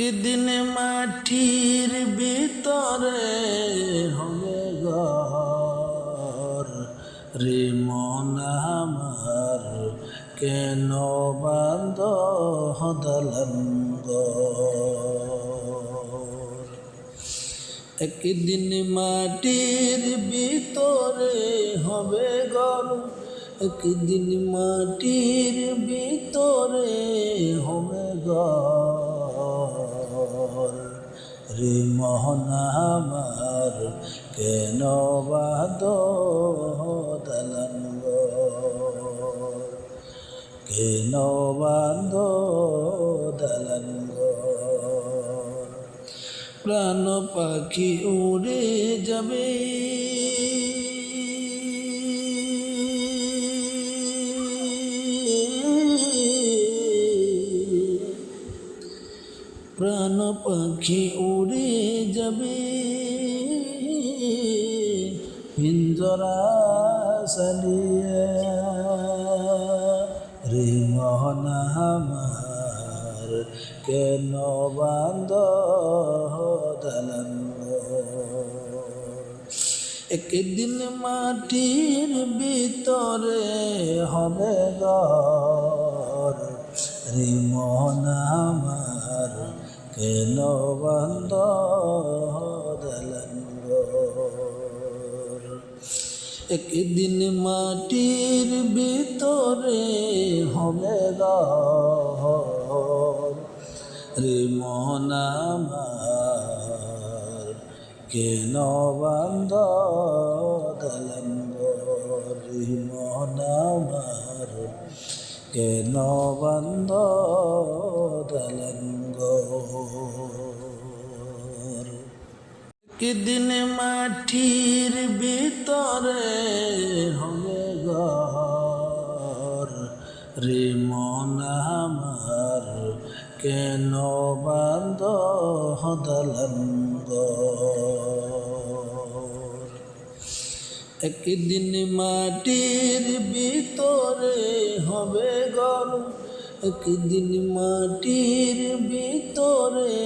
একদিন মাটির ভিতরে হবে ঘর। রে মন আমার কেন বান্ধ হদলঙ্গ একদিন মাটির ভিতরে হবে ঘর। একদিন মাটির ভিতরে হবে ঘর। রে মোহন আমার কেন বাদ কেন বাদ প্রাণ পাখি উড়ে যাবে। প্রাণ পাখি উড়ে যাবে। পিঞ্জরা সালিয়া। রে মোহন আমার, কেন বান্ধ দলঙ্গ একদিন মাটির ভিতরে হবে ঘর রে মোহন কেন বান্ধ একদিন মাটির ভিতরে হবে রে মোহন কেন বান্ধ রে মোহন আমার, কেন বান্ধ দিন মাটির ভিতরে হবে ঘর। রে মন আমার কেন বান্ধ দলঙ্গ একদিন মাটির ভিতরে হবে ঘর। একদিন মাটির ভিতরে